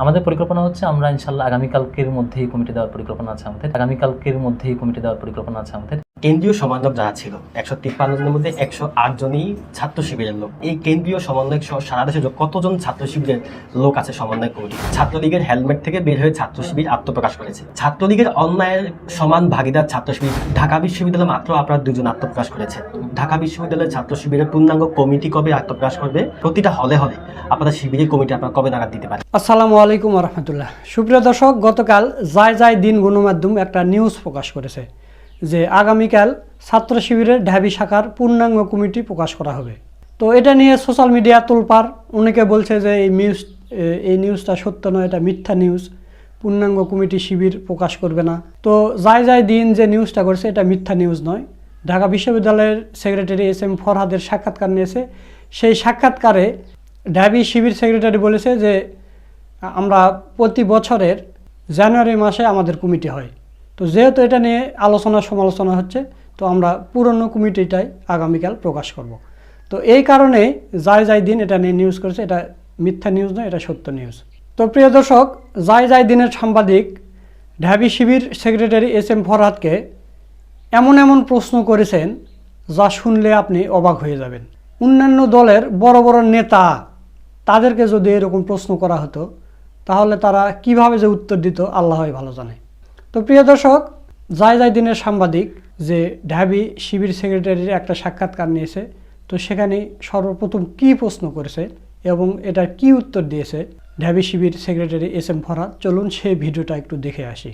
আমাদের পরিকল্পনা হচ্ছে আমরা ইনশাল্লাহ আগামীকালকের মধ্যেই কমিটি দেওয়ার পরিকল্পনা আছে আমাদের। আগামীকালকের মধ্যেই কমিটি দেওয়ার পরিকল্পনা আছে আমাদের। কেন্দ্রীয় সমন্বয়ক যারা ছিল, একশো তিপ্পান্ন জনের মধ্যে একশো আট জনই ছাত্র শিবিরের লোক। এই কেন্দ্রীয় সমন্বয়ক সহ সারা দেশে কতজন ছাত্র শিবিরের লোক আছে সমন্বয় কমিটি, ছাত্রলীগের হেলমেট থেকে বের হয়ে ছাত্র শিবির আত্মপ্রকাশ করেছে। ছাত্রলীগের অন্যায়ের সমান ভাগিদার ছাত্র শিবির ঢাকা বিশ্ববিদ্যালয়ে মাত্র আপনারা দুজন আত্মপ্রকাশ করেছে। ঢাকা বিশ্ববিদ্যালয়ের ছাত্র শিবিরের পূর্ণাঙ্গ কমিটি কবে আত্মপ্রকাশ করবে? প্রতিটা হলে হলে আপনারা শিবিরের কমিটি আপনার কবে নাগাদ দিতে পারেন আসসালামু আলাইকুম রহমতুল্লাহ। সুপ্রিয় দর্শক, গতকাল যায় যায় দিন গণমাধ্যম একটা নিউজ প্রকাশ করেছে। যে আগামীকাল ছাত্র শিবিরের ঢাবি শাখার পূর্ণাঙ্গ কমিটি প্রকাশ করা হবে। তো এটা নিয়ে সোশ্যাল মিডিয়া তোলপার অনেকে বলছে যে এই নিউজ এই নিউজটা সত্য নয়, এটা মিথ্যা নিউজ পূর্ণাঙ্গ কমিটি শিবির প্রকাশ করবে না। তো যায় যায় দিন যে নিউজটা করছে, এটা মিথ্যা নিউজ নয়। ঢাকা বিশ্ববিদ্যালয়ের সেক্রেটারি এস এম ফরহাদের সাক্ষাৎকার নিয়েছে। সেই সাক্ষাৎকারে ঢাবি শিবির সেক্রেটারি বলেছে যে, আমরা প্রতি বছরের জানুয়ারি মাসে আমাদের কমিটি হয়। তো যেহেতু এটা নিয়ে আলোচনা সমালোচনা হচ্ছে, তো আমরা পুরনো কমিটিটাই আগামীকাল প্রকাশ করব। তো এই কারণে যাই যাই দিন এটা নিয়ে নিউজ করেছে, এটা মিথ্যা নিউজ নয়, এটা সত্য নিউজ তো প্রিয় দর্শক, যাই যাই দিনের সাংবাদিক, ঢাবি শিবির সেক্রেটারি এস এম ফরহাদকে এমন এমন প্রশ্ন করেছেন যা শুনলে আপনি অবাক হয়ে যাবেন। অন্যান্য দলের বড় বড় নেতা তাদেরকে যদি এরকম প্রশ্ন করা হতো, তাহলে তারা কীভাবে যে উত্তর দিত, আল্লাহই ভালো জানে। তো প্রিয় দর্শক, যাই যাই দিনের সাংবাদিক যে ঢাবি শিবির সেক্রেটারির একটা সাক্ষাৎকার নিয়েছে, তো সেখানে সর্বপ্রথম কি প্রশ্ন করেছে এবং এটার কি উত্তর দিয়েছে Dhabi Shibir secretary S M Farad চলুন সেই ভিডিওটা একটু দেখে আসি।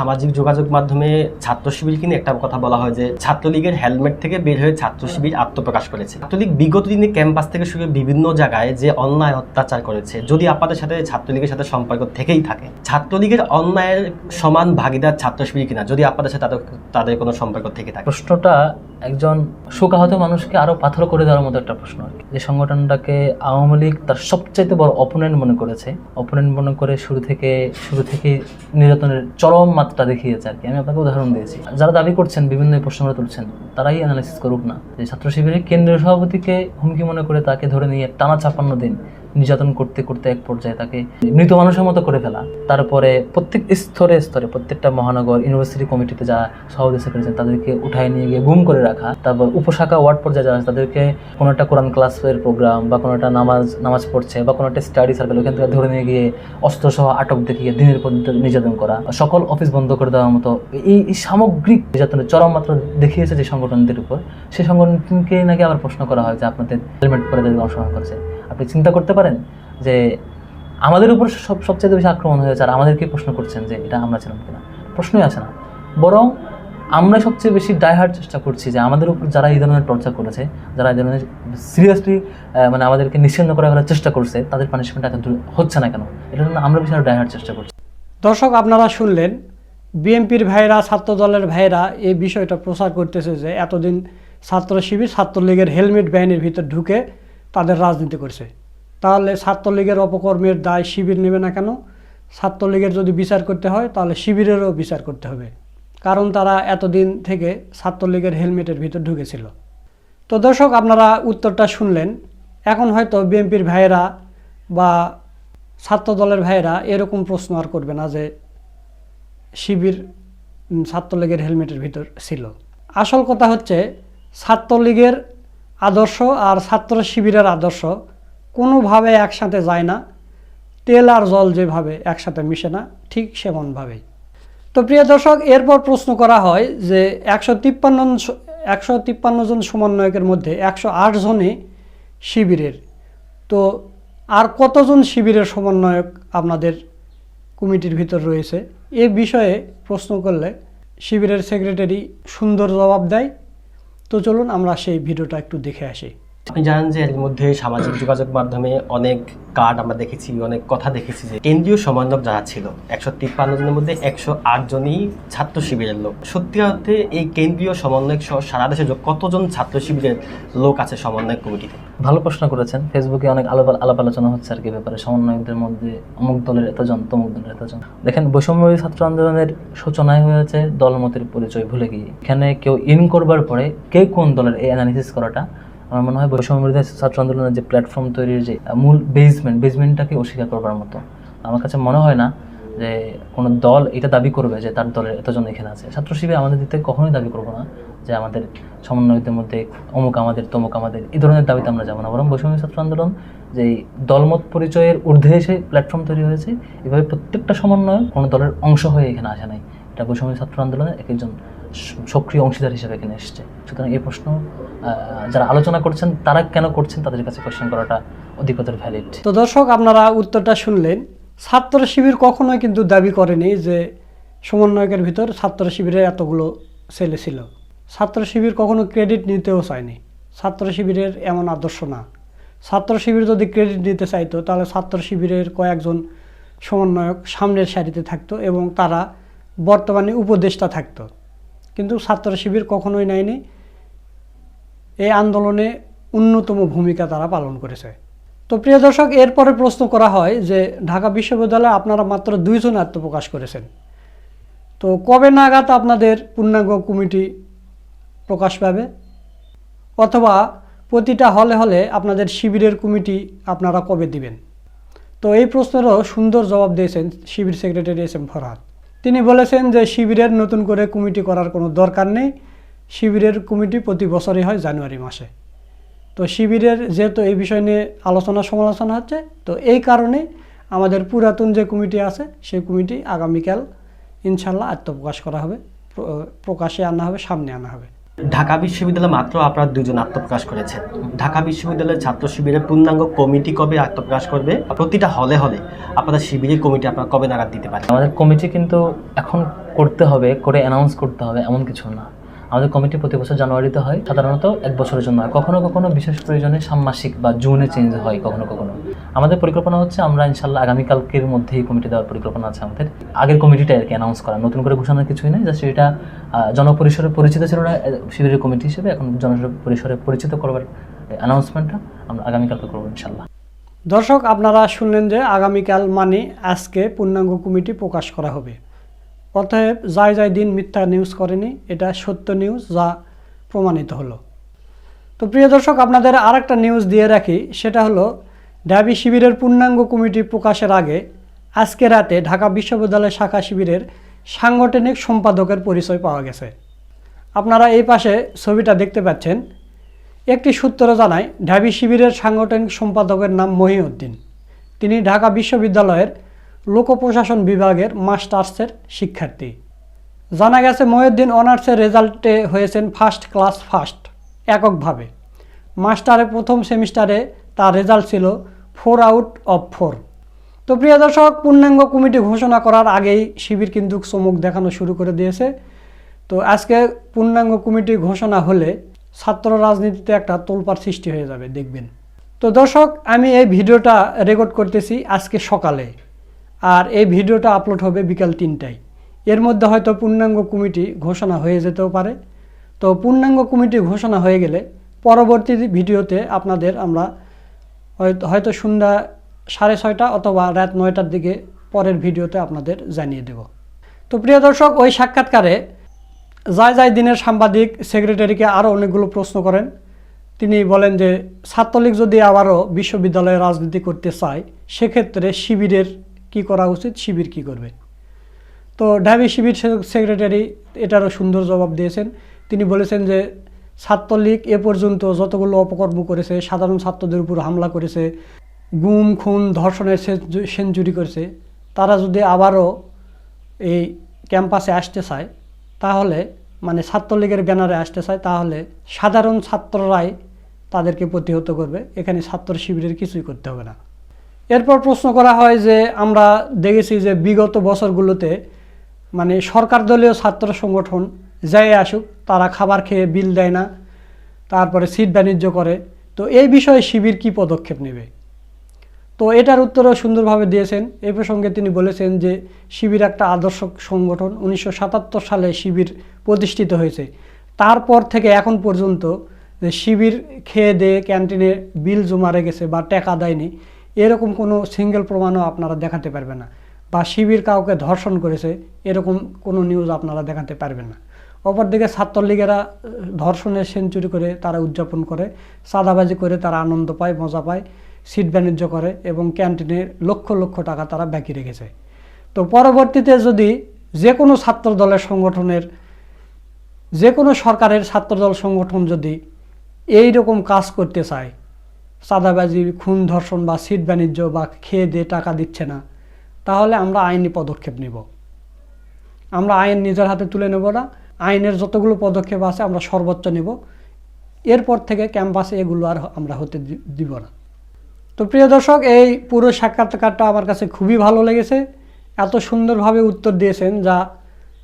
সামাজিক যোগাযোগ মাধ্যমে ছাত্র শিবির কিনে একটা কথা বলা হয় যে, ছাত্রলীগের হেলমেট থেকে বের হয়ে ছাত্র শিবির আত্মপ্রকাশ করেছে। ছাত্রলীগ বিগত দিনে ক্যাম্পাস থেকে শুরু বিভিন্ন জায়গায় যে অন্যায় অত্যাচার করেছে, যদি আপনাদের সাথে ছাত্রলীগের সাথে সম্পর্ক থেকেই থাকে, ছাত্রলীগের অন্যায়ের সমান ভাগিদার ছাত্র শিবির কিনা, যদি আপনাদের সাথে তাদের তাদের কোনো সম্পর্ক থেকে থাকে? প্রশ্নটা একজন শোকাহত মানুষকে আরও পাথর করে দেওয়ার মতো একটা প্রশ্ন আর। যে সংগঠনটাকে আওয়ামী লীগ তার সবচাইতে বড় অপোনেন্ট মনে করেছে। অপোনেন্ট মনে করে শুরু থেকে শুরু থেকে নির্যাতনের চরম মাত্রা দেখিয়েছে আর কি। আমি আপনাকে উদাহরণ দিয়েছি। যারা দাবি করছেন, বিভিন্ন প্রশ্নগুলো তুলছেন, তারাই অ্যানালাইসিস করুক না। যে ছাত্র শিবিরের কেন্দ্রীয় সভাপতিকে হুমকি মনে করে তাকে ধরে নিয়ে টানা ছাপ্পান্ন দিন নির্যাতন করতে করতে এক পর্যায়ে তাকে মৃত মানুষের মতো করে ফেলা। তারপরে প্রত্যেক স্তরে স্তরে প্রত্যেকটা মহানগর, ইউনিভার্সিটি কমিটিতে যারা সভাপতি সেক্রেটারি তাদেরকে উঠায় নিয়ে গিয়ে গুম করে রাখা। তারপর উপশাখা ওয়ার্ড পর্যায়ে যারা তাদেরকে কোনো একটা কোরআন ক্লাসের প্রোগ্রাম বা কোনো একটা নামাজ নামাজ পড়ছে বা কোনো একটা স্টাডি সার্কেল ওখান থেকে ধরে নিয়ে গিয়ে অস্ত্রসহ আটক দেখিয়ে দিনের পর নির্যাতন করা। সকল অফিস বন্ধ করে দেওয়ার মতো এই সামগ্রিক নির্যাতনের চরম মাত্রা দেখিয়েছে যে সংগঠনদের উপর। সেই সংগঠনকে নাকি আবার প্রশ্ন করা হয় যে আপনাদের হেলমেট পরে তাদের অংশগ্রহণ করেছে। আপনি চিন্তা করতে পারেন যে আমাদের উপর সব সবচেয়ে বেশি আক্রমণ হয়েছে আর আমাদেরকে প্রশ্ন করছেন যে এটা আমরা ছিলাম কিনা। প্রশ্নই আসে না। বরং আমরা সবচেয়ে বেশি ডাইহার্ড চেষ্টা করছি যে আমাদের উপর যারা এই ধরনের টর্চার করেছে, যারা এই ধরনের সিরিয়াসলি মানে আমাদেরকে নিশ্চিন্ন করা করার চেষ্টা করছে, তাদের পানিশমেন্ট দূর হচ্ছে না কেন? এটা জন্য আমরা বেশি ডাইহার্ড চেষ্টা করছি। দর্শক, আপনারা শুনলেন বিএনপির ভাইরা ছাত্র দলের ভাইরা এই বিষয়টা প্রচার করতেছে যে এতদিন ছাত্র শিবির ছাত্রলীগের হেলমেট বাহিনীর ভিতর ঢুকে তাদের রাজনীতি করছে। তাহলে ছাত্রলীগের অপকর্মের দায় শিবির নেবে না কেন? ছাত্রলীগের যদি বিচার করতে হয়, তাহলে শিবিরেরও বিচার করতে হবে। কারণ তারা এতদিন থেকে ছাত্রলীগের হেলমেটের ভিতর ঢুকেছিল। তো দর্শক, আপনারা উত্তরটা শুনলেন। এখন হয়তো বিএনপির ভাইয়েরা বা ছাত্র দলের ভাইয়েরা এরকম প্রশ্ন আর করবে না যে শিবির ছাত্রলীগের হেলমেটের ভিতর ছিল। আসল কথা হচ্ছে, ছাত্রলীগের আদর্শ আর ছাত্র শিবিরের আদর্শ কোনোভাবে একসাথে যায় না। তেল আর জল যেভাবে একসাথে মিশে না, ঠিক সেমনভাবেই। তো প্রিয় দর্শক, এরপর প্রশ্ন করা হয় যে একশো তিপ্পান্ন একশো তিপ্পান্ন জন সমন্বয়কের মধ্যে একশো আট জনই শিবিরের। তো আর কতজন শিবিরের সমন্বয়ক আপনাদের কমিটির ভিতর রয়েছে? এ বিষয়ে প্রশ্ন করলে শিবিরের সেক্রেটারি সুন্দর জবাব দেয়। তো চলুন আমরা সেই ভিডিওটা একটু দেখে আসি। আপনি জানেন যে এর মধ্যে সামাজিক যোগাযোগ মাধ্যমে অনেক কার্ড আমরা দেখেছি, অনেক কথা দেখেছি যে কেন্দ্রীয় সমন্বয়ক যারা ছিল, একশো তিপ্পান্ন জনের মধ্যে একশো আট জনই ছাত্র শিবিরের লোক। সত্যি অর্থে এই কেন্দ্রীয় সমন্বয়ক সহ সারা দেশে কতজন ছাত্র শিবিরের লোক আছে সমন্বয়ক কমিটিতে? ভালো প্রশ্ন করেছেন। ফেসবুকে অনেক আলাপ আলাপ আলোচনা হচ্ছে আর কি ব্যাপারে। সমন্বয়কদের মধ্যে অমুক দলের এতজন, তমুক দলের এতজন। দেখেন বৈষম্যবাদী ছাত্র আন্দোলনের সূচনায় হয়েছে দলমতের পরিচয় ভুলে গিয়ে। এখানে কেউ ইন করবার পরে কে কোন দলের এই অ্যানালিসিস করাটা আমার মনে হয় বৈষম্যবাদী ছাত্র আন্দোলনের যে প্ল্যাটফর্ম তৈরির যে মূল বেসমেন্ট বেসমেন্টটাকে অস্বীকার করবার মতো। আমার কাছে মনে হয় না যে কোনো দল এটা দাবি করবে যে তার দলের এতজন এখানে আছে। ছাত্র শিবির আমাদের দিতে কখনোই দাবি করব না যে আমাদের সমন্বয়কদের মধ্যে অমুক আমাদের, তমুক আমাদের, এই ধরনের দাবিতে আমরা যাব না। বরং বৈষম্য ছাত্র আন্দোলন যে দলমত পরিচয়ের ঊর্ধ্বে এসে প্ল্যাটফর্ম তৈরি হয়েছে, এভাবে প্রত্যেকটা সমন্বয় কোনো দলের অংশ হয়ে এখানে আসে নাই। এটা বৈষম্য ছাত্র আন্দোলনের এক একজন সক্রিয় অংশীদার হিসেবে এখানে এসেছে। সুতরাং এই প্রশ্ন যারা আলোচনা করছেন, তারা কেন করছেন তাদের কাছে কোশ্চেন করাটা অধিকতর ভ্যালিড তো দর্শক, আপনারা উত্তরটা শুনলেন। ছাত্র শিবির কখনোই কিন্তু দাবি করেনি যে সমন্বয়কের ভিতর ছাত্র শিবিরের এতগুলো ছেলে ছিল। ছাত্র শিবির কখনো ক্রেডিট নিতেও চায়নি। ছাত্র শিবিরের এমন আদর্শ না। ছাত্র শিবির যদি ক্রেডিট নিতে চাইতো, তাহলে ছাত্র শিবিরের কয়েকজন সমন্বয়ক সামনের সারিতে থাকতো এবং তারা বর্তমানে উপদেষ্টা থাকতো। কিন্তু ছাত্র শিবির কখনোই নেয়নি। এই আন্দোলনে অন্যতম ভূমিকা তারা পালন করেছে। তো প্রিয় দর্শক, এরপরে প্রশ্ন করা হয় যে, ঢাকা বিশ্ববিদ্যালয়ে আপনারা মাত্র দুইজন আত্মপ্রকাশ করেছেন। তো কবে নাগাদ আপনাদের পূর্ণাঙ্গ কমিটি প্রকাশ পাবে? অথবা প্রতিটা হলে হলে আপনাদের শিবিরের কমিটি আপনারা কবে দিবেন? তো এই প্রশ্নেরও সুন্দর জবাব দিয়েছেন Shibir secretary S M Farhad. তিনি বলেছেন যে শিবিরের নতুন করে কমিটি করার কোনো দরকার নেই। শিবিরের কমিটি প্রতি বছরই হয় জানুয়ারি মাসে। তো শিবিরের যেহেতু এই বিষয় নিয়ে আলোচনা সমালোচনা হচ্ছে, তো এই কারণে আমাদের পুরাতন যে কমিটি আছে, সেই কমিটি আগামীকাল ইনশাল্লাহ আত্মপ্রকাশ করা হবে প্রকাশে আনা হবে, সামনে আনা হবে। ঢাকা বিশ্ববিদ্যালয়ে মাত্র আপনারা দুজন আত্মপ্রকাশ করেছেন। ঢাকা বিশ্ববিদ্যালয়ের ছাত্র শিবিরের পূর্ণাঙ্গ কমিটি কবে আত্মপ্রকাশ করবে? প্রতিটা হলে হলে আপনাদের শিবিরের কমিটি আপনারা কবে নাগাদ দিতে পারেন? আমাদের কমিটি কিন্তু এখন করতে হবে, করে অ্যানাউন্স করতে হবে, এমন কিছু না। আমাদের কমিটি প্রতি বছর জানুয়ারিতে হয়, সাধারণত এক বছরের জন্য হয়। কখনো কখনো বিশেষ প্রয়োজনে ষান্মাসিক বা জুনে চেঞ্জ হয়, কখনো কখনো। আমাদের পরিকল্পনা হচ্ছে আমরা ইনশাল্লাহ আগামীকালকের মধ্যেই কমিটি দেওয়ার পরিকল্পনা আছে আমাদের। আগের কমিটিটা আর কি অ্যানাউন্স করা। নতুন করে ঘোষণার কিছুই নেই জাস্ট এটা জনপরিসরে পরিচিত ছিল না শিবিরের কমিটি হিসেবে এখন জনপরিসরে পরিচিত করবার অ্যানাউন্সমেন্টটা আমরা আগামীকালকে করব ইনশাল্লাহ। দর্শক, আপনারা শুনলেন যে আগামীকাল মানে আজকে পূর্ণাঙ্গ কমিটি প্রকাশ করা হবে। অতএব যাই যাই দিন মিথ্যা নিউজ করেনি, এটা সত্য নিউজ যা প্রমাণিত হলো। তো প্রিয় দর্শক, আপনাদের আর একটা নিউজ দিয়ে রাখি, সেটা হলো ডাবি শিবিরের পূর্ণাঙ্গ কমিটি প্রকাশের আগে আজকে রাতে ঢাকা বিশ্ববিদ্যালয় শাখা শিবিরের সাংগঠনিক সম্পাদকের পরিচয় পাওয়া গেছে। আপনারা এই পাশে ছবিটা দেখতে পাচ্ছেন। একটি সূত্র জানায় ঢাবি শিবিরের সাংগঠনিক সম্পাদকের নাম মহিউদ্দিন। তিনি ঢাকা বিশ্ববিদ্যালয়ের লোক প্রশাসন বিভাগের মাস্টার্সের শিক্ষার্থী। জানা গেছে, মহিউদ্দিন অনার্সের রেজাল্টে হয়েছেন ফার্স্ট ক্লাস ফার্স্ট, এককভাবে। মাস্টারে প্রথম সেমিস্টারে তার রেজাল্ট ছিল ফোর আউট অফ ফোর। তো প্রিয় দর্শক, পূর্ণাঙ্গ কমিটি ঘোষণা করার আগেই শিবির কিন্তু চমুক দেখানো শুরু করে দিয়েছে। তো আজকে পূর্ণাঙ্গ কমিটি ঘোষণা হলে ছাত্র রাজনীতিতে একটা তোলপার সৃষ্টি হয়ে যাবে, দেখবেন। তো দর্শক, আমি এই ভিডিওটা রেকর্ড করতেছি আজকে সকালে। আর এই ভিডিওটা আপলোড হবে বিকাল তিনটায়। এর মধ্যে হয়তো পূর্ণাঙ্গ কমিটি ঘোষণা হয়ে যেতেও পারে। তো পূর্ণাঙ্গ কমিটি ঘোষণা হয়ে গেলে পরবর্তী ভিডিওতে আপনাদের আমরা হয়তো সন্ধ্যা সাড়ে ছয়টা অথবা রাত নয়টার দিকে পরের ভিডিওতে আপনাদের জানিয়ে দেব। তো প্রিয় দর্শক, ওই সাক্ষাৎকারে যায় যায় দিনের সাংবাদিক সেক্রেটারিকে আরও অনেকগুলো প্রশ্ন করেন। তিনি বলেন যে, ছাত্রলীগ যদি আবারও বিশ্ববিদ্যালয়ে রাজনীতি করতে চায়, সেক্ষেত্রে শিবিরের করা উচিত, শিবির কি করবে। তো ঢাবি শিবির সেক্রেটারি এটারও সুন্দর জবাব দিয়েছেন। তিনি বলেছেন যে, ছাত্রলীগ এ পর্যন্ত যতগুলো অপকর্ম করেছে, সাধারণ ছাত্রদের উপর হামলা করেছে, গুম, খুন, ধর্ষণের সেঞ্চুরি করেছে, তারা যদি আবারও এই ক্যাম্পাসে আসতে চায়, তাহলে মানে ছাত্রলীগের ব্যানারে আসতে চায়, তাহলে সাধারণ ছাত্ররাই তাদেরকে প্রতিহত করবে। এখানে ছাত্র শিবিরের কিছুই করতে হবে না। এরপর প্রশ্ন করা হয় যে আমরা দেখেছি যে বিগত বছরগুলোতে মানে সরকার দলীয় ছাত্র সংগঠন যাই আসুক, তারা খাবার খেয়ে বিল দেয় না, তারপরে সিট বাণিজ্য করে। তো এই বিষয়ে শিবির কি পদক্ষেপ নেবে? তো এটার উত্তরও সুন্দরভাবে দিয়েছেন। এই প্রসঙ্গে তিনি বলেছেন যে শিবির একটা আদর্শ সংগঠন, উনিশশো সাতাত্তর সালে শিবির প্রতিষ্ঠিত হয়েছে। তারপর থেকে এখন পর্যন্ত যে শিবির খেয়ে দিয়ে ক্যান্টিনে বিল জমা রেখেছে বা টাকা দেয়নি এরকম কোনো সিঙ্গেল প্রমাণও আপনারা দেখাতে পারবেন না। বা শিবির কাউকে ধর্ষণ করেছে, এরকম কোনো নিউজ আপনারা দেখাতে পারবেন না। অপরদিকে ছাত্রলীগেরা ধর্ষণের সেঞ্চুরি করে তারা উদযাপন করে, চাঁদাবাজি করে তারা আনন্দ পায়, মজা পায়, সিট বাণিজ্য করে এবং ক্যান্টিনে লক্ষ লক্ষ টাকা তারা বাকি রেখেছে। তো পরবর্তীতে যদি যে কোনো ছাত্র দলের সংগঠনের যে কোনো সরকারের ছাত্রদল সংগঠন যদি এই রকম কাজ করতে চায় চাঁদাবাজি খুন, ধর্ষণ বা সিট বাণিজ্য বা খেয়ে দিয়ে টাকা দিচ্ছে না, তাহলে আমরা আইনি পদক্ষেপ নেব। আমরা আইন নিজের হাতে তুলে নেব না, আইনের যতগুলো পদক্ষেপ আছে আমরা সর্বোচ্চ নেব। এরপর থেকে ক্যাম্পাসে এগুলো আর আমরা হতে দিব না। তো প্রিয় দর্শক, এই পুরো সাক্ষাৎকারটা আমার কাছে খুবই ভালো লেগেছে। এত সুন্দরভাবে উত্তর দিয়েছেন যা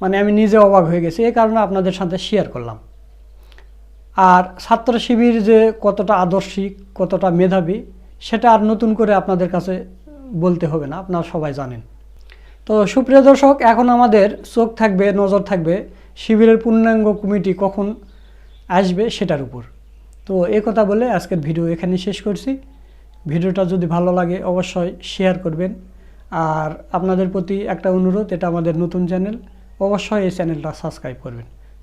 মানে আমি নিজে অবাক হয়ে গেছি। এই কারণে আপনাদের সাথে শেয়ার করলাম। আর ছাত্র শিবির যে কতটা আদর্শিক কতটা মেধাবী, সেটা আর নতুন করে আপনাদের কাছে বলতে হবে না, আপনারা সবাই জানেন। তো সুপ্রিয় দর্শক, এখন আমাদের চোখ থাকবে, নজর থাকবে শিবিরের পূর্ণাঙ্গ কমিটি কখন আসবে সেটার উপর। তো এই কথা বলে আজকের ভিডিও এখানে শেষ করছি। ভিডিওটা যদি ভালো লাগে অবশ্যই শেয়ার করবেন। আর আপনাদের প্রতি একটা অনুরোধ, এটা আমাদের নতুন চ্যানেল, অবশ্যই এই চ্যানেলটা সাবস্ক্রাইব করবেন।